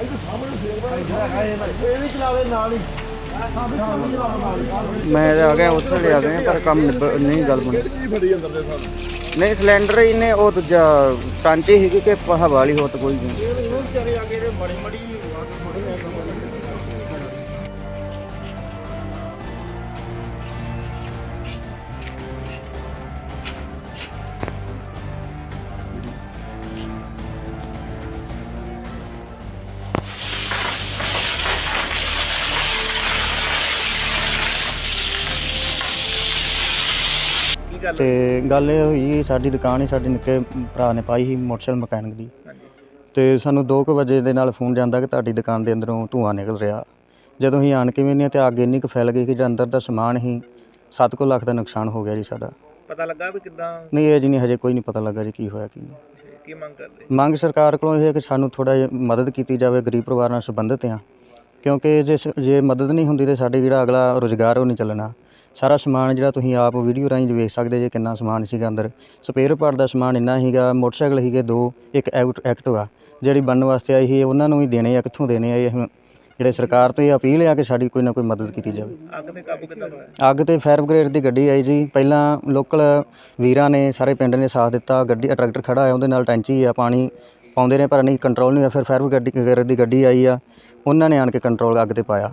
ਇਹ ਵੀ ਚਲਾਵੇ ਨਾਲ ਹੀ ਮੈਂ ਤਾਂ ਆ ਗਿਆ, ਉੱਥੇ ਲਿਆ ਗਏ ਪਰ ਕੰਮ ਨਿਬ- ਨਹੀਂ ਗੱਲ ਬਣੀ। ਨਹੀਂ, ਸਿਲੰਡਰ ਹੀ ਨੇ, ਉਹ ਦੂਜਾ ਟਾਂਚੇ ਸੀਗੇ ਕਿ ਹਵਾ ਵਾਲੀ ਹੋਰ ਕੋਈ ਨਹੀਂ। ਕੇ ਗੱਲ ਤੇ ਗੱਲ ਇਹ ਹੋਈ ਸਾਡੀ ਦੁਕਾਨ ਹੀ ਸਾਡੇ ਨਿੱਕੇ ਭਰਾ ਨੇ ਪਾਈ ਸੀ ਮੋਟਰਸਾਈਕਲ ਮਕੈਨਿਕ ਦੀ। ਤੇ ਸਾਨੂੰ 2 ਵਜੇ ਦੇ ਨਾਲ ਫੋਨ ਜਾਂਦਾ ਕਿ ਤੁਹਾਡੀ ਦੁਕਾਨ ਦੇ ਅੰਦਰੋਂ ਧੂੰਆਂ ਨਿਕਲ ਰਿਹਾ। ਜਦੋਂ ਅਸੀਂ ਆਣ ਕੇ ਵੀ ਨਹੀਂ ਤੇ ਅੱਗ ਇੰਨੀ ਕੁ ਫੈਲ ਗਈ ਕਿ ਜੋ ਅੰਦਰ ਦਾ ਸਮਾਨ ਹੀ 7 ਲੱਖ ਦਾ ਨੁਕਸਾਨ ਹੋ ਗਿਆ ਜੀ ਸਾਡਾ। ਪਤਾ ਲੱਗਾ ਵੀ ਕਿੱਦਾਂ? ਨਹੀਂ ਇਹ ਜੀ ਨਹੀਂ ਹਜੇ ਕੋਈ ਨਹੀਂ ਪਤਾ ਲੱਗਾ ਜੀ ਕੀ ਹੋਇਆ ਕੀ ਨਹੀਂ। ਕੀ ਮੰਗ ਕਰਦੇ? ਮੰਗ ਸਰਕਾਰ ਕੋਲੋਂ ਇਹ ਹੈ ਕਿ ਸਾਨੂੰ ਥੋੜਾ ਜਿਹਾ ਮਦਦ ਕੀਤੀ ਜਾਵੇ ਗਰੀਬ ਪਰਿਵਾਰ ਨਾਲ ਸੰਬੰਧਿਤ ਆ ਕਿਉਂਕਿ ਜੇ ਜੇ ਮਦਦ ਨਹੀਂ ਹੁੰਦੀ ਤੇ ਸਾਡੇ ਜਿਹੜਾ ਅਗਲਾ ਰੋਜ਼ਗਾਰ ਉਹ ਨਹੀਂ ਚੱਲਣਾ। ਸਾਰਾ ਸਮਾਨ ਜਿਹੜਾ ਤੁਸੀਂ ਆਪ ਵੀਡੀਓ ਰਾਹੀਂ ਵੇਖ ਸਕਦੇ ਜੇ ਕਿੰਨਾ ਸਮਾਨ ਸੀਗਾ ਅੰਦਰ। ਸਪੇਅਰ ਪਾਰਟ ਦਾ ਸਮਾਨ ਇੰਨਾ ਸੀਗਾ ਮੋਟਰਸਾਈਕਲ ਸੀਗੇ ਦੋ ਇੱਕ ਐਕਟ- ਐਕਟਿਵਾ ਜਿਹੜੀ ਬਣਨ ਵਾਸਤੇ ਆਈ ਸੀ ਉਹਨਾਂ ਨੂੰ ਵੀ ਦੇਣੇ ਆ ਕਿੱਥੋਂ ਦੇਣੇ ਆ ਇਹ ਜਿਹੜੇ ਸਰਕਾਰ ਤੋਂ ਇਹ ਅਪੀਲ ਆ ਕਿ ਸਾਡੀ ਕੋਈ ਨਾ ਕੋਈ ਮਦਦ ਕੀਤੀ ਜਾਵੇ। ਅੱਗ ਤੇ ਕਾਬੂ ਕਿੱਦਾਂ ਪਾਇਆ? ਅੱਗ ਤੇ ਫਾਇਰ ਬ੍ਰਿਗੇਡ ਦੀ ਗੱਡੀ ਆਈ ਜੀ। ਪਹਿਲਾਂ ਲੋਕਲ ਵੀਰਾਂ ਨੇ ਸਾਰੇ ਪਿੰਡ ਨੇ ਸਾਥ ਦਿੱਤਾ ਗੱਡੀ ਟਰੈਕਟਰ ਖੜਾ ਹੈ ਉਹਦੇ ਨਾਲ ਟੈਂਚੀ ਆ ਪਾਣੀ ਪਾਉਂਦੇ ਨੇ ਪਰ ਨਹੀਂ ਕੰਟਰੋਲ ਨਹੀਂ ਹੋਇਆ ਫਿਰ ਫਾਇਰ ਬ੍ਰਿਗੇਡ ਦੀ ਗੱਡੀ ਆਈ ਆ। ਉਹਨਾਂ ਨੇ ਆਣ ਕੇ ਕੰਟਰੋਲ ਅੱਗ ਤੇ ਪਾਇਆ।